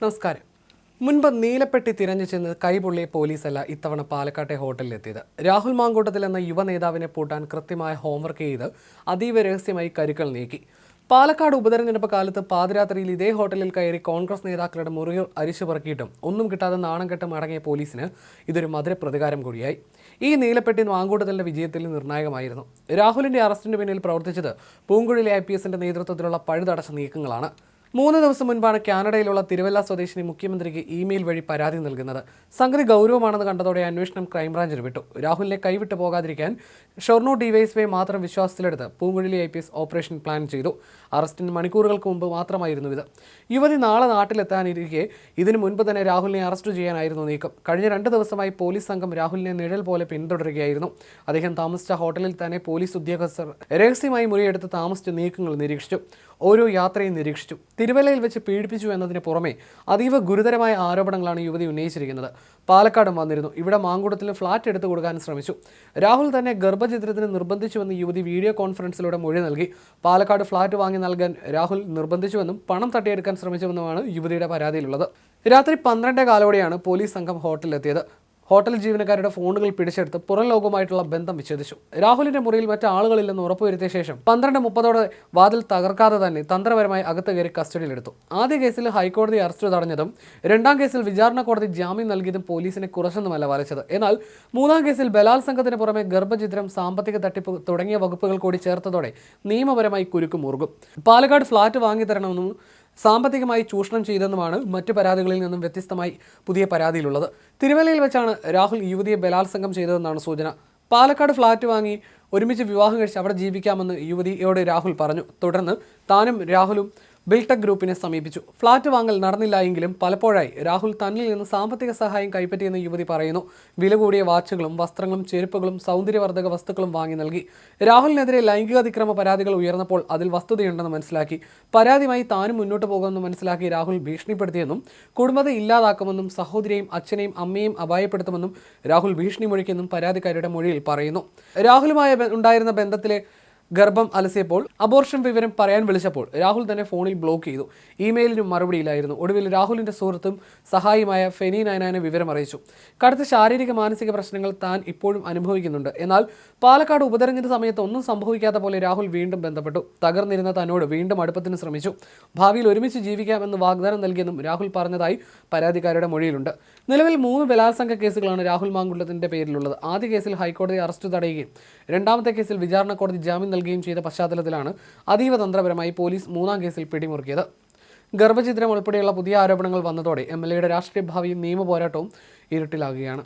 നമസ്കാരം. മുൻപ് നീലപ്പെട്ടി തിരഞ്ഞു ചെന്ന് കൈപൊള്ളിയ പോലീസല്ല ഇത്തവണ പാലക്കാട്ടെ ഹോട്ടലിലെത്തിയത്. രാഹുൽ മാങ്കൂട്ടത്തിൽ എന്ന യുവ നേതാവിനെ പൂട്ടാൻ കൃത്യമായ ഹോംവർക്ക് ചെയ്ത് അതീവ രഹസ്യമായി കരുക്കൾ നീക്കി. പാലക്കാട് ഉപതെരഞ്ഞെടുപ്പ് കാലത്ത് പാതിരാത്രിയിൽ ഇതേ ഹോട്ടലിൽ കയറി കോൺഗ്രസ് നേതാക്കളുടെ മുറികൾ അരിച്ചു പറക്കിയിട്ടും ഒന്നും കിട്ടാതെ നാണം കെട്ട് മടങ്ങിയ പോലീസിന് ഇതൊരു മധുര പ്രതികാരം കൂടിയായി. ഈ നീലപ്പെട്ടി മാങ്കൂട്ടത്തിലെ വിജയത്തിൽ നിർണായകമായിരുന്നു. രാഹുലിന്റെ അറസ്റ്റിന് പിന്നിൽ പ്രവർത്തിച്ചത് പൂങ്കുഴലി ഐ പി എസിന്റെ നേതൃത്വത്തിലുള്ള പഴുതടച്ച നീക്കങ്ങളാണ്. മൂന്ന് ദിവസം മുൻപാണ് കാനഡയിലുള്ള തിരുവല്ല സ്വദേശിനി മുഖ്യമന്ത്രിക്ക് ഇമെയിൽ വഴി പരാതി നൽകുന്നത്. സംഗതി ഗൗരവമാണെന്ന് കണ്ടതോടെ അന്വേഷണം ക്രൈംബ്രാഞ്ചിന് വിട്ടു. രാഹുലിനെ കൈവിട്ടു പോകാതിരിക്കാൻ ഷൊർണൂർ ഡിവൈഎസ്പി മാത്രം വിശ്വാസത്തിലെടുത്ത് പൂങ്കുഴലി ഐ ഓപ്പറേഷൻ പ്ലാൻ ചെയ്തു. അറസ്റ്റിന് മണിക്കൂറുകൾക്ക് മുമ്പ് മാത്രമായിരുന്നു ഇത്. യുവതി നാളെ നാട്ടിലെത്താനിരിക്കെ ഇതിനു മുൻപ് തന്നെ രാഹുലിനെ അറസ്റ്റ് ചെയ്യാനായിരുന്നു നീക്കം. കഴിഞ്ഞ രണ്ട് ദിവസമായി പോലീസ് സംഘം രാഹുലിനെ നിഴൽ പോലെ പിന്തുടരുകയായിരുന്നു. അദ്ദേഹം താമസിച്ച ഹോട്ടലിൽ തന്നെ പോലീസ് ഉദ്യോഗസ്ഥർ രഹസ്യമായി മുറിയെടുത്ത് താമസിച്ച നീക്കങ്ങൾ നിരീക്ഷിച്ചു. ഓരോ യാത്രയും നിരീക്ഷിച്ചു. തിരുവല്ലയിൽ വെച്ച് പീഡിപ്പിച്ചു എന്നതിന് പുറമെ അതീവ ഗുരുതരമായ ആരോപണങ്ങളാണ് യുവതി ഉന്നയിച്ചിരിക്കുന്നത്. പാലക്കാടും വന്നിരുന്നു. ഇവിടെ മാങ്കുടത്തിൽ ഫ്ളാറ്റ് എടുത്തു കൊടുക്കാൻ ശ്രമിച്ചു. രാഹുൽ തന്നെ ഗർഭചിത്രത്തിന് നിർബന്ധിച്ചുവെന്ന് യുവതി വീഡിയോ കോൺഫറൻസിലൂടെ മൊഴി നൽകി. പാലക്കാട് ഫ്ളാറ്റ് വാങ്ങി നൽകാൻ രാഹുൽ നിർബന്ധിച്ചുവെന്നും പണം തട്ടിയെടുക്കാൻ ശ്രമിച്ചുവെന്നുമാണ് യുവതിയുടെ പരാതിയിലുള്ളത്. രാത്രി പന്ത്രണ്ടേ കാലോടെയാണ് പോലീസ് സംഘം ഹോട്ടലിലെത്തിയത്. ഹോട്ടൽ ജീവനക്കാരുടെ ഫോണുകൾ പിടിച്ചെടുത്ത് പുറം ലോകവുമായിട്ടുള്ള ബന്ധം വിച്ഛേദിച്ചു. രാഹുലിന്റെ മുറിയിൽ മറ്റ് ആളുകളില്ലെന്ന് ഉറപ്പുവരുത്തിയ ശേഷം പന്ത്രണ്ട് മുപ്പതോടെ വാതിൽ തകർക്കാതെ തന്നെ തന്ത്രപരമായി അകത്ത് കയറി കസ്റ്റഡിയിലെടുത്തു. ആദ്യ കേസിൽ ഹൈക്കോടതി അറസ്റ്റ് തടഞ്ഞതും രണ്ടാം കേസിൽ വിചാരണ കോടതി ജാമ്യം നൽകിയതും പോലീസിനെ കുറച്ചൊന്നുമല്ല വലച്ചത്. എന്നാൽ മൂന്നാം കേസിൽ ബലാത്സംഗത്തിന് പുറമെ ഗർഭചിത്രം സാമ്പത്തിക തട്ടിപ്പ് തുടങ്ങിയ വകുപ്പുകൾ കൂടി ചേർത്തതോടെ നിയമപരമായി കുരുക്ക് മുറുകും. പാലക്കാട് ഫ്ളാറ്റ് വാങ്ങിത്തരണമെന്നും സാമ്പത്തികമായി ചൂഷണം ചെയ്തെന്നുമാണ് മറ്റു പരാതികളിൽ നിന്നും വ്യത്യസ്തമായി പുതിയ പരാതിയിലുള്ളത്. തിരുവല്ലയിൽ വെച്ചാണ് രാഹുൽ യുവതിയെ ബലാത്സംഗം ചെയ്തതെന്നാണ് സൂചന. പാലക്കാട് ഫ്ളാറ്റ് വാങ്ങി ഒരുമിച്ച് വിവാഹം കഴിച്ച് അവിടെ ജീവിക്കാമെന്ന് യുവതിയോട് രാഹുൽ പറഞ്ഞു. തുടർന്ന് താനും രാഹുലും ബിൽടെക് ഗ്രൂപ്പിനെ സമീപിച്ചു. ഫ്ളാറ്റ് വാങ്ങൽ നടന്നില്ല എങ്കിലും പലപ്പോഴായി രാഹുൽ തന്നിൽ നിന്ന് സാമ്പത്തിക സഹായം കൈപ്പറ്റിയെന്ന് യുവതി പറയുന്നു. വില കൂടിയ വാച്ചുകളും വസ്ത്രങ്ങളും ചെരുപ്പുകളും സൗന്ദര്യവർദ്ധക വസ്തുക്കളും വാങ്ങി നൽകി. രാഹുലിനെതിരെ ലൈംഗികാതിക്രമ പരാതികൾ ഉയർന്നപ്പോൾ അതിൽ വസ്തുതയുണ്ടെന്ന് മനസ്സിലാക്കി. പരാതിയുമായി താനും മുന്നോട്ട് പോകുമെന്ന് മനസ്സിലാക്കി രാഹുൽ ഭീഷണിപ്പെടുത്തിയെന്നും കുടുംബത്തെ ഇല്ലാതാക്കുമെന്നും സഹോദരിയെയും അച്ഛനെയും അമ്മയെയും അപായപ്പെടുത്തുമെന്നും രാഹുൽ ഭീഷണി മുഴക്കിയെന്നും പരാതിക്കാരുടെ മൊഴിയിൽ പറയുന്നു. രാഹുലുമായി ഉണ്ടായിരുന്ന ബന്ധത്തിലെ ഗർഭം അലസിയപ്പോൾ അബോർഷൻ വിവരം പറയാൻ വിളിച്ചപ്പോൾ രാഹുൽ തന്നെ ഫോണിൽ ബ്ലോക്ക് ചെയ്തു. ഇമെയിലിനും മറുപടിയില്ലായിരുന്നു ഒടുവിൽ രാഹുലിന്റെ സുഹൃത്തും സഹായിയുമായ ഫെനി നയനാനെ വിവരം അറിയിച്ചു. കടുത്ത ശാരീരിക മാനസിക പ്രശ്നങ്ങൾ താൻ ഇപ്പോഴും അനുഭവിക്കുന്നുണ്ട്. എന്നാൽ പാലക്കാട് ഉപതെരഞ്ഞെടുപ്പ് സമയത്ത് ഒന്നും സംഭവിക്കാത്ത പോലെ രാഹുൽ വീണ്ടും ബന്ധപ്പെട്ടു. തകർന്നിരുന്ന തന്നോട് വീണ്ടും അടുപ്പത്തിന് ശ്രമിച്ചു. ഭാവിയിൽ ഒരുമിച്ച് ജീവിക്കാമെന്ന് വാഗ്ദാനം നൽകിയെന്നും രാഹുൽ പറഞ്ഞതായി പരാതിക്കാരുടെ മൊഴിയിലുണ്ട്. നിലവിൽ മൂന്ന് ബലാത്സംഗ കേസുകളാണ് രാഹുൽ മാങ്കുള്ളത്തിന്റെ പേരിലുള്ളത്. ആദ്യ കേസിൽ ഹൈക്കോടതി അറസ്റ്റ് തടയുകയും രണ്ടാമത്തെ കേസിൽ വിചാരണ കോടതി ജാമ്യം നൽകുകയും ചെയ്ത പശ്ചാത്തലത്തിലാണ് അതീവ തന്ത്രപരമായി പോലീസ് മൂന്നാം കേസിൽ പിടിമുറുക്കിയത്. ഗർഭചിത്രം ഉൾപ്പെടെയുള്ള പുതിയ ആരോപണങ്ങൾ വന്നതോടെ എം എൽ എയുടെ രാഷ്ട്രീയ ഭാവിയും നിയമപോരാട്ടവും ഇരുട്ടിലാകുകയാണ്.